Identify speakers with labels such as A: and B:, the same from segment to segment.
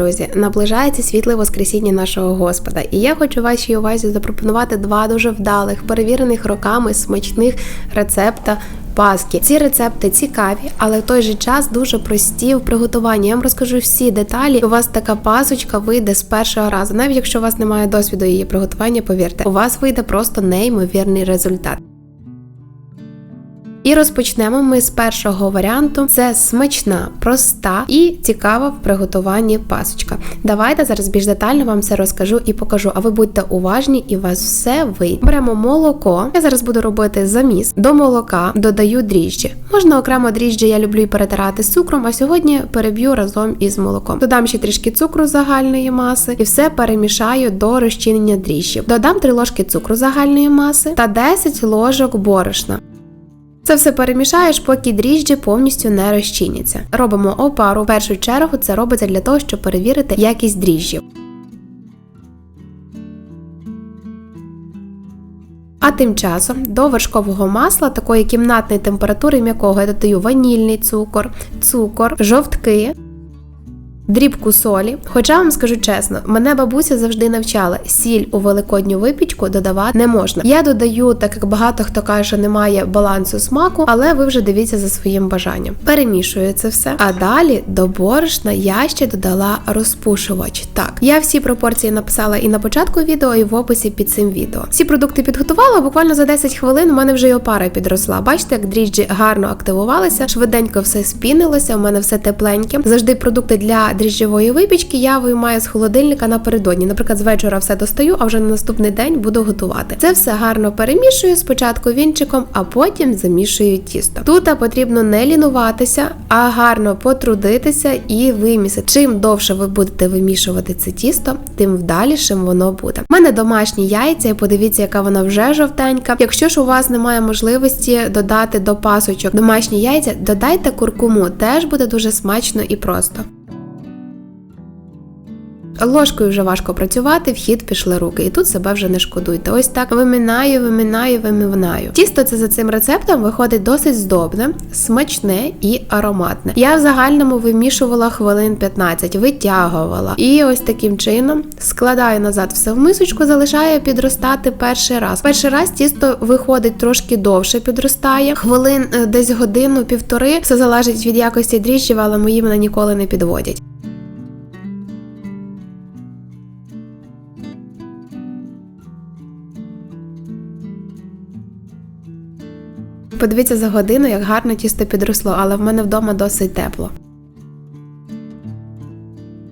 A: друзі! Наближається світле Воскресіння нашого Господа, і я хочу вашій увазі запропонувати два дуже вдалих, перевірених роками смачних рецепта. Паски. Ці рецепти цікаві, але в той же час дуже прості в приготуванні. Я вам розкажу всі деталі. У вас така пасочка вийде з першого разу. Навіть якщо у вас немає досвіду її приготування, повірте, у вас вийде просто неймовірний результат. І розпочнемо ми з першого варіанту. Це смачна, проста і цікава в приготуванні пасочка. Давайте зараз більш детально вам все розкажу і покажу. А ви будьте уважні і у вас все вийде. Беремо молоко. Я зараз буду робити заміс. До молока додаю дріжджі. Можна окремо дріжджі, я люблю і перетирати з цукром, а сьогодні переб'ю разом із молоком. Додам ще трішки цукру загальної маси і все перемішаю до розчинення дріжджів. Додам 3 ложки цукру загальної маси та 10 ложок борошна. Це все перемішаєш, поки дріжджі повністю не розчиняться. Робимо опару. В першу чергу це робиться для того, щоб перевірити якість дріжджів. А тим часом до вершкового масла такої кімнатної температури м'якого я додаю ванільний цукор, цукор, жовтки дрібку солі. Хоча вам скажу чесно, мене бабуся завжди навчала, сіль у великодню випічку додавати не можна. Я додаю, так як багато хто каже, що немає балансу смаку, але ви вже дивіться за своїм бажанням. Перемішую це все. А далі до борошна я ще додала розпушувач. Так, я всі пропорції написала і на початку відео, і в описі під цим відео. Всі продукти підготувала, буквально за 10 хвилин у мене вже й опара підросла. Бачите, як дріжджі гарно активувалися, швиденько все спінилося, у мене все тепленьке. Завжди продукти для дріжджової випічки я виймаю з холодильника напередодні. Наприклад, з вечора все достаю, а вже на наступний день буду готувати. Це все гарно перемішую спочатку вінчиком, а потім замішую тісто. Тут потрібно не лінуватися, а гарно потрудитися і вимісити. Чим довше ви будете вимішувати це тісто, тим вдалішим воно буде. У мене домашні яйця, і подивіться, яка вона вже жовтенька. Якщо ж у вас немає можливості додати до пасочок домашні яйця, додайте куркуму, теж буде дуже смачно і просто. Ложкою вже важко працювати, в хід пішли руки, і тут себе вже не шкодуйте. Ось так виминаю, виминаю, вимивнаю. Тісто це за цим рецептом виходить досить здобне, смачне і ароматне. Я в загальному вимішувала хвилин 15, витягувала. І ось таким чином складаю назад все в мисочку, залишаю підростати перший раз. Перший раз тісто виходить трошки довше, підростає. Хвилин е, десь годину-півтори. Все залежить від якості дріжджів, але мої мене ніколи не підводять. Подивіться за годину, як гарно тісто підросло, але в мене вдома досить тепло.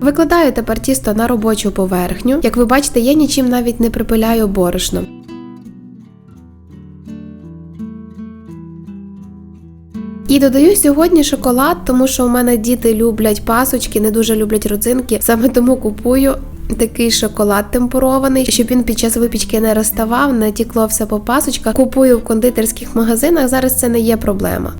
A: Викладаю тепер тісто на робочу поверхню. Як ви бачите, я нічим навіть не припиляю борошно. І додаю сьогодні шоколад, тому що у мене діти люблять пасочки, не дуже люблять родзинки. Саме тому купую такий шоколад темперований, щоб він під час випічки не розставав, не тікло все по пасочках. Купую в кондитерських магазинах. Зараз це не є проблема.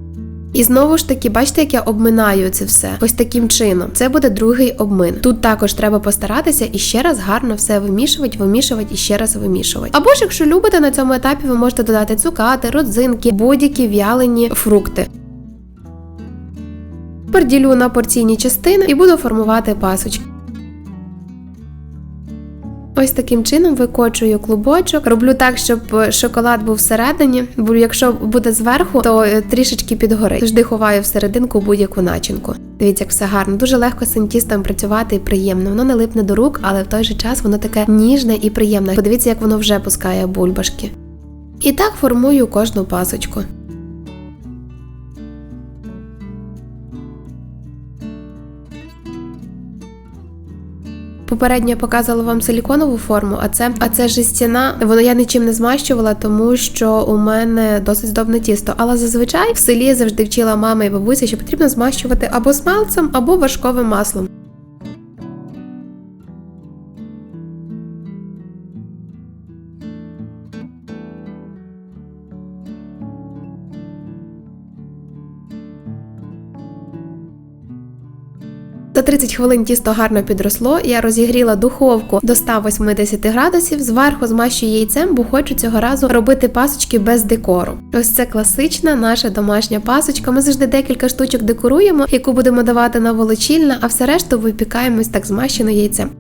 A: І знову ж таки, бачите, як я обминаю це все ось таким чином. Це буде другий обмин. Тут також треба постаратися і ще раз гарно все вимішувати, вимішувати і ще раз вимішувати. Або ж, якщо любите на цьому етапі, ви можете додати цукати, родзинки, будь-які в'ялені фрукти. Переділю на порційні частини і буду формувати пасочки. Ось таким чином викочую клубочок. Роблю так, щоб шоколад був всередині, бо якщо буде зверху, то е, трішечки підгорить. Завжди ховаю всерединку будь-яку начинку. Дивіться, як все гарно. Дуже легко з тістом працювати і приємно. Воно не липне до рук, але в той же час воно таке ніжне і приємне. Подивіться, як воно вже пускає бульбашки. І так формую кожну пасочку. Попередньо я показувала вам силіконову форму, а це а це жестяна. Воно я нічим не змащувала, тому що у мене досить здобне тісто. Але зазвичай в селі завжди вчила мама і бабуся, що потрібно змащувати або смалцем, або важковим маслом. 30 хвилин тісто гарно підросло. Я розігріла духовку до 180 градусів, зверху змащую яйцем, бо хочу цього разу робити пасочки без декору. Ось це класична наша домашня пасочка. Ми завжди декілька штучок декоруємо, яку будемо давати на волочільна, а все решту випікаємось так змащено яйцем.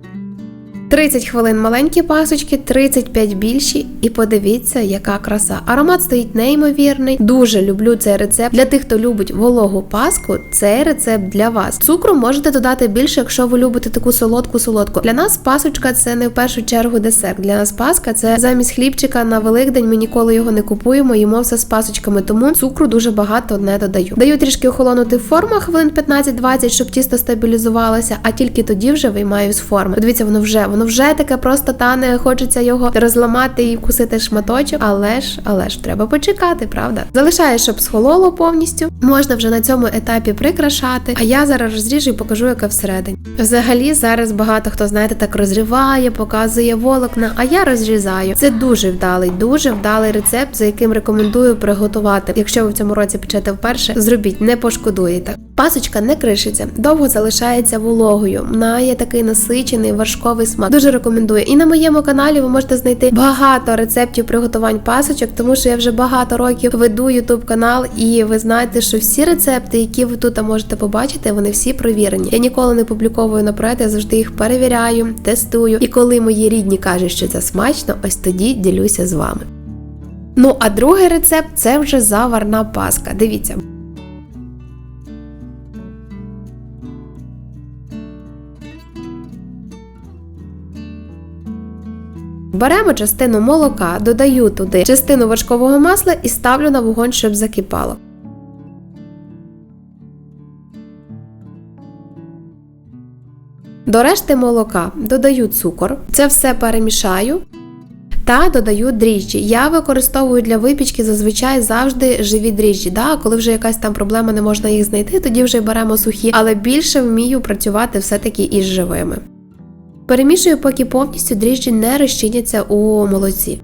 A: 30 хвилин маленькі пасочки, 35 більші, і подивіться, яка краса. Аромат стоїть неймовірний. Дуже люблю цей рецепт. Для тих, хто любить вологу паску, цей рецепт для вас. Цукру можете додати більше, якщо ви любите таку солодку солодку. Для нас пасочка це не в першу чергу десерт. Для нас паска це замість хлібчика на Великдень. Ми ніколи його не купуємо, їмо все з пасочками, тому цукру дуже багато не додаю. Даю трішки охолонути в хвилин 15-20, щоб тісто стабілізувалося, а тільки тоді вже виймаю з форми. Дивіться, воно вже воно вже таке просто тане, хочеться його розламати і вкусити шматочок, але ж, але ж треба почекати, правда? Залишаю, щоб схололо повністю. Можна вже на цьому етапі прикрашати. А я зараз розріжу і покажу, яке всередині. Взагалі, зараз багато хто, знаєте, так розриває, показує волокна, а я розрізаю. Це дуже вдалий, дуже вдалий рецепт, за яким рекомендую приготувати. Якщо ви в цьому році печете вперше, зробіть, не пошкодуєте. Пасочка не кришиться, довго залишається вологою. Має такий насичений вершковий смак. Дуже рекомендую. І на моєму каналі ви можете знайти багато рецептів приготувань пасочок, тому що я вже багато років веду YouTube канал, і ви знаєте, що всі рецепти, які ви тут можете побачити, вони всі провірені. Я ніколи не публіковую наперед, я завжди їх перевіряю, тестую. І коли мої рідні кажуть, що це смачно, ось тоді ділюся з вами. Ну а другий рецепт це вже заварна паска. Дивіться. Беремо частину молока, додаю туди частину вершкового масла і ставлю на вогонь, щоб закипало. До решти молока додаю цукор, це все перемішаю та додаю дріжджі. Я використовую для випічки зазвичай завжди живі дріжджі. Да? Коли вже якась там проблема не можна їх знайти, тоді вже беремо сухі, але більше вмію працювати все-таки із живими. Перемішую, поки повністю дріжджі не розчиняться у молоці.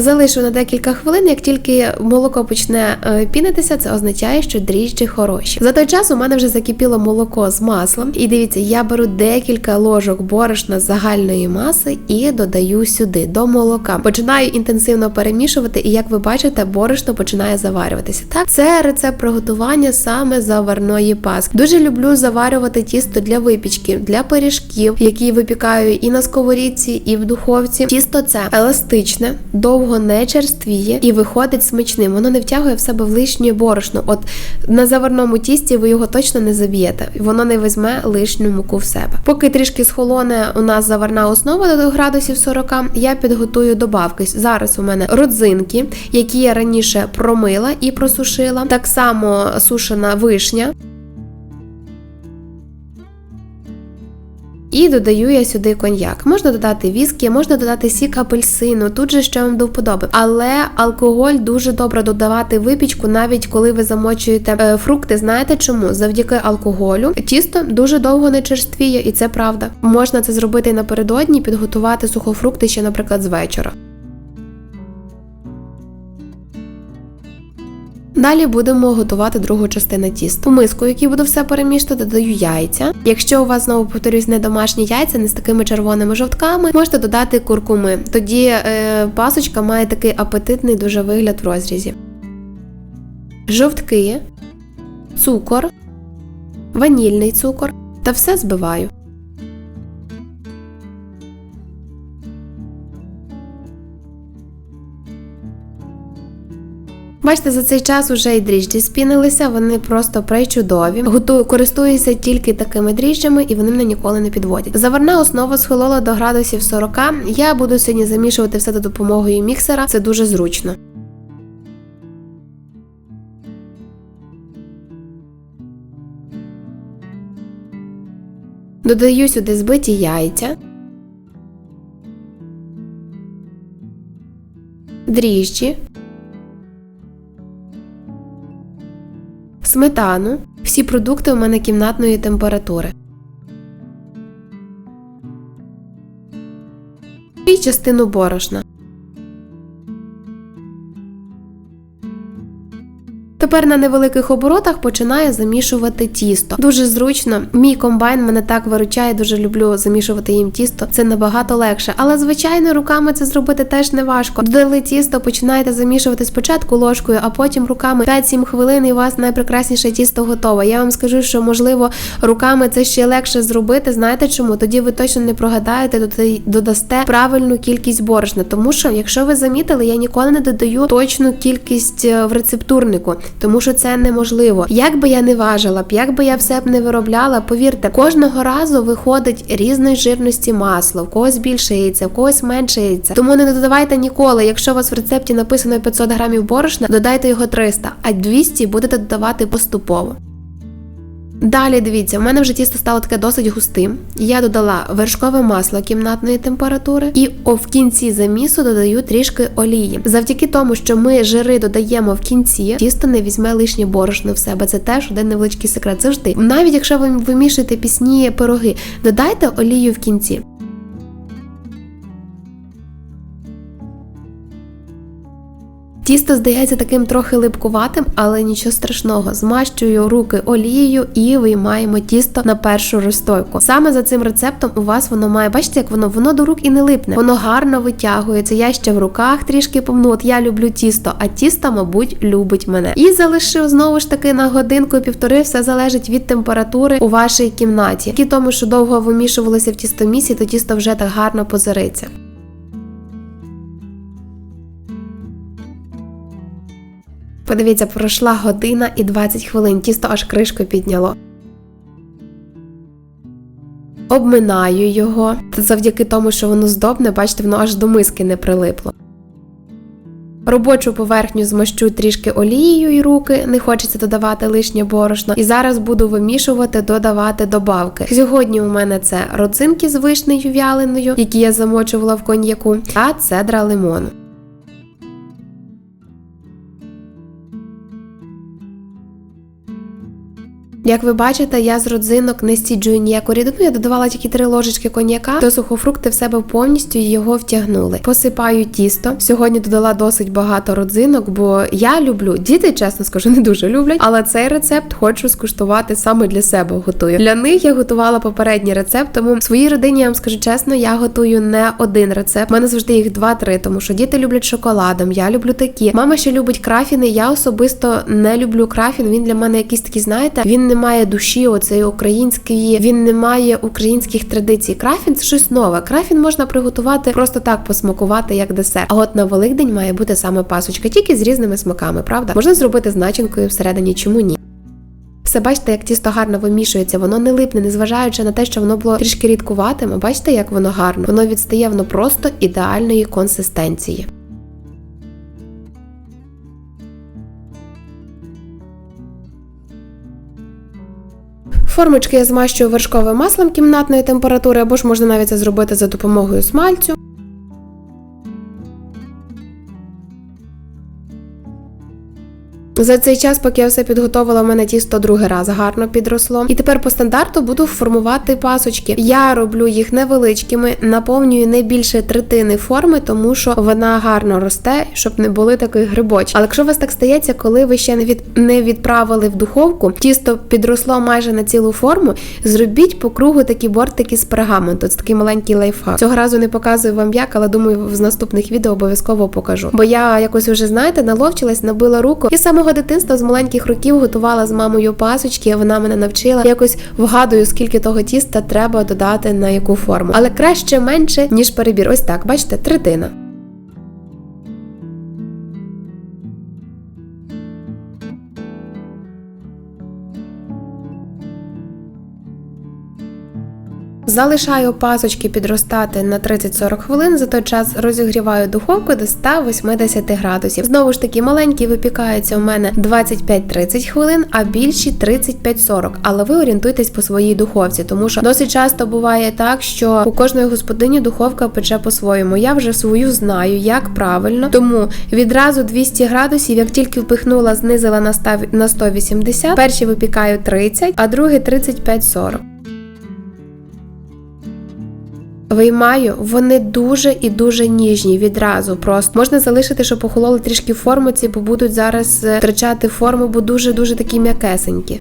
A: Залишу на декілька хвилин, як тільки молоко почне е, пінитися, це означає, що дріжджі хороші. За той час у мене вже закипіло молоко з маслом. І дивіться, я беру декілька ложок борошна загальної маси і додаю сюди до молока. Починаю інтенсивно перемішувати, і як ви бачите, борошно починає заварюватися. Так, це рецепт приготування саме заварної паски. Дуже люблю заварювати тісто для випічки, для пиріжків, які випікаю і на сковорідці, і в духовці. Тісто це еластичне, довго довго не черствіє і виходить смачним. Воно не втягує в себе в лишнє борошно. От на заварному тісті ви його точно не заб'єте, воно не візьме лишню муку в себе. Поки трішки схолоне у нас заварна основа до градусів 40, я підготую добавки. Зараз у мене родзинки, які я раніше промила і просушила. Так само сушена вишня. І додаю я сюди коньяк. Можна додати віскі, можна додати сік апельсину, тут же що вам до вподоби. Але алкоголь дуже добре додавати випічку, навіть коли ви замочуєте е, фрукти. Знаєте чому? Завдяки алкоголю тісто дуже довго не черствіє, і це правда. Можна це зробити напередодні, підготувати сухофрукти ще, наприклад, з вечора. Далі будемо готувати другу частину тіста. У миску, якій буду все перемішати, додаю яйця. Якщо у вас знову повторюсь не домашні яйця, не з такими червоними жовтками, можете додати куркуми. Тоді е, пасочка має такий апетитний дуже вигляд в розрізі. Жовтки, цукор, ванільний цукор та все збиваю. Бачите, за цей час вже і дріжджі спінилися, вони просто причудові. Готую, користуюся тільки такими дріжджами і вони мене ніколи не підводять. Заварна основа схолола до градусів 40. Я буду сьогодні замішувати все за допомогою міксера, це дуже зручно. Додаю сюди збиті яйця, дріжджі. Сметану. Всі продукти у мене кімнатної температури. І частину борошна. Тепер на невеликих оборотах починаю замішувати тісто. Дуже зручно. Мій комбайн мене так виручає, дуже люблю замішувати їм тісто. Це набагато легше. Але звичайно, руками це зробити теж не важко. Додали тісто, починаєте замішувати спочатку ложкою, а потім руками 5-7 хвилин, і у вас найпрекрасніше тісто готове. Я вам скажу, що можливо руками це ще легше зробити. Знаєте чому? Тоді ви точно не прогадаєте, дода- додасте правильну кількість борошна. Тому що, якщо ви замітили, я ніколи не додаю точну кількість е, в рецептурнику, тому що це неможливо. Як би я не важила як би я все б не виробляла, повірте, кожного разу виходить різної жирності масло, в когось більше яйця, в когось менше яйця. Тому не додавайте ніколи. Якщо у вас в рецепті написано 500 грамів борошна, додайте його 300, а 200 будете додавати поступово. Далі дивіться, в мене вже тісто стало таке досить густим. Я додала вершкове масло кімнатної температури, і в кінці замісу додаю трішки олії. Завдяки тому, що ми жири додаємо в кінці, тісто не візьме лишнє борошно в себе. Це теж один невеличкий секрет. Завжди, навіть якщо ви вимішуєте пісні пироги, додайте олію в кінці. Тісто здається таким трохи липкуватим, але нічого страшного. Змащую руки олією і виймаємо тісто на першу розстойку. Саме за цим рецептом у вас воно має, бачите, як воно воно до рук і не липне. Воно гарно витягується. Я ще в руках трішки помну. От я люблю тісто, а тісто, мабуть, любить мене. І залишив знову ж таки на годинку півтори. Все залежить від температури у вашій кімнаті. Тільки тому, що довго вимішувалося в тістомісі, то тісто вже так гарно позириться. Подивіться, пройшла година і 20 хвилин, тісто аж кришку підняло. Обминаю його. Завдяки тому, що воно здобне, бачите, воно аж до миски не прилипло. Робочу поверхню змащу трішки олією і руки, не хочеться додавати лишнє борошно. І зараз буду вимішувати, додавати добавки. Сьогодні у мене це родзинки з вишнею вяленою, які я замочувала в коньяку, та цедра лимону. Як ви бачите, я з родзинок не стіджую ніяку рідину, я додавала тільки три ложечки коньяка, то сухофрукти в себе повністю його втягнули. Посипаю тісто. Сьогодні додала досить багато родзинок, бо я люблю. Діти, чесно скажу, не дуже люблять, але цей рецепт хочу скуштувати саме для себе. Готую. Для них я готувала попередній рецепт, тому своїй родині я вам скажу чесно, я готую не один рецепт. У мене завжди їх два-три, тому що діти люблять шоколадом. Я люблю такі. Мама ще любить крафіни. Я особисто не люблю крафін. Він для мене якийсь такий, знаєте, він не має душі, оцеї української, він не має українських традицій. Крафін це щось нове. Крафін можна приготувати просто так посмакувати як десерт. А от на Великдень має бути саме пасочка, тільки з різними смаками, правда? Можна зробити з начинкою всередині, чому ні? Все бачите, як тісто гарно вимішується, воно не липне, незважаючи на те, що воно було трішки рідкуватим. Бачите, як воно гарно? Воно відстає воно просто ідеальної консистенції. Формочки я змащую вершковим маслом кімнатної температури, або ж можна навіть це зробити за допомогою смальцю. За цей час, поки я все підготовила, в мене тісто другий раз гарно підросло. І тепер по стандарту буду формувати пасочки. Я роблю їх невеличкими, наповнюю не більше третини форми, тому що вона гарно росте, щоб не були таких грибочків. Але якщо у вас так стається, коли ви ще не від не відправили в духовку, тісто підросло майже на цілу форму. Зробіть по кругу такі бортики з пергаменту. Це такий маленький лайфхак. Цього разу не показую вам як, але думаю, з наступних відео обов'язково покажу. Бо я якось вже знаєте, наловчилась, набила руку і з самого дитинства з маленьких років готувала з мамою пасочки. Вона мене навчила. Якось вгадую, скільки того тіста треба додати на яку форму. Але краще менше ніж перебір. Ось так, бачите, третина. Залишаю пасочки підростати на 30-40 хвилин. За той час розігріваю духовку до 180 градусів. Знову ж таки, маленькі випікаються у мене 25-30 хвилин, а більші 35-40. Але ви орієнтуйтесь по своїй духовці, тому що досить часто буває так, що у кожної господині духовка пече по-своєму. Я вже свою знаю, як правильно. Тому відразу 200 градусів, як тільки впихнула, знизила на 180, перші випікаю 30, а другі 35-40. Виймаю, вони дуже і дуже ніжні відразу. Просто можна залишити, щоб охололи трішки в формуці, бо будуть зараз е, втрачати форму, бо дуже дуже такі м'якесенькі.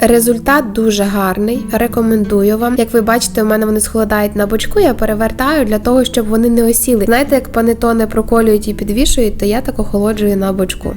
A: Результат дуже гарний. Рекомендую вам. Як ви бачите, у мене вони схолодають на бочку. Я перевертаю для того, щоб вони не осіли. Знаєте, як панетони проколюють і підвішують, то я так охолоджую на бочку.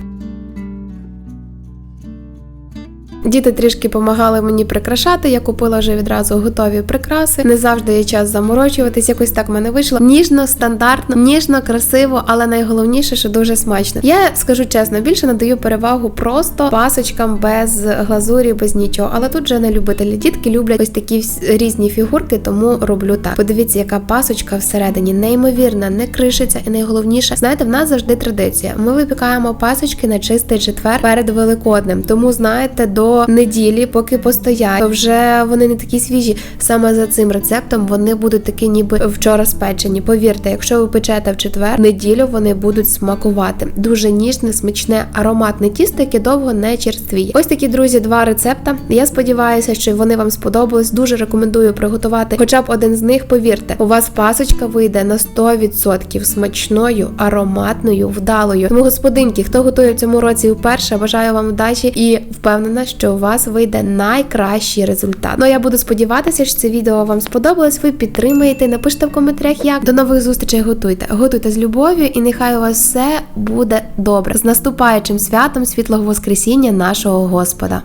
A: Діти трішки допомагали мені прикрашати. Я купила вже відразу готові прикраси. Не завжди є час заморочуватись. Якось так в мене вийшло. Ніжно, стандартно, ніжно, красиво, але найголовніше, що дуже смачно. Я скажу чесно, більше надаю перевагу просто пасочкам без глазурі, без нічого. Але тут вже не любителі. Дітки люблять ось такі різні фігурки, тому роблю так. Подивіться, яка пасочка всередині, неймовірна, не кришиться, і найголовніше, знаєте, в нас завжди традиція. Ми випікаємо пасочки на чистий четвер перед Великоднем. Тому знаєте, до неділі, поки постоять, то вже вони не такі свіжі. Саме за цим рецептом вони будуть такі, ніби вчора спечені. Повірте, якщо ви печете в четвер, неділю вони будуть смакувати. Дуже ніжне, смачне, ароматне тісто, яке довго не черствіє. Ось такі друзі, два рецепта. Я сподіваюся, що вони вам сподобались. Дуже рекомендую приготувати хоча б один з них. Повірте, у вас пасочка вийде на 100% смачною, ароматною, вдалою. Тому господинки, хто готує в цьому році вперше, бажаю вам удачі і впевнена, що у вас вийде найкращий результат. Ну я буду сподіватися, що це відео вам сподобалось. Ви підтримаєте. Напишіть в коментарях, як до нових зустрічей готуйте. Готуйте з любов'ю, і нехай у вас все буде добре. З наступаючим святом світлого Воскресіння нашого Господа.